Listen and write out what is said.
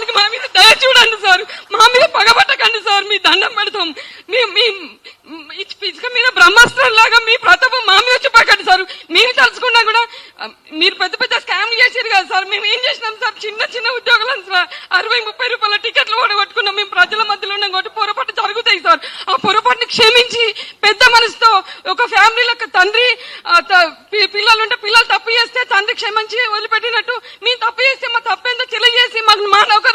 దానికి మా మీద దయ చూడండి సార్. మా మీద పగబట్టకండి సార్. మీ దండం పెడతాం. మీ మీ ఇసుక మీద బ్రహ్మాస్త్రం లాగా మీ ప్రతాపం మా మీద చూపకండి సార్. మీరు తలుచుకున్నా కూడా మీరు పెద్ద పెద్ద స్కామ్ చేసారు కదా సార్. మేము ఏం చేసినాం సార్? చిన్న చిన్న ఉద్యోగాలను సార్. అరవై ముప్పై రూపాయల టికెట్లు ఓడగొట్టుకున్నాం. మేము ప్రజల మధ్యలో ఉన్నాం కాబట్టి పొరపాటు జరుగుతాయి సార్. ఆ పొరపాటుని క్షమించి పెద్ద మనసుతో ఒక ఫ్యామిలీలో తండ్రి పిల్లలు ఉంటే పిల్లలు తప్పు చేస్తే తండ్రి క్షమించి వదిలిపెట్టినట్టు. మేము తప్పు చేస్తే మా తప్పేందో తెలియజేసి మాకు మా నౌకర్లు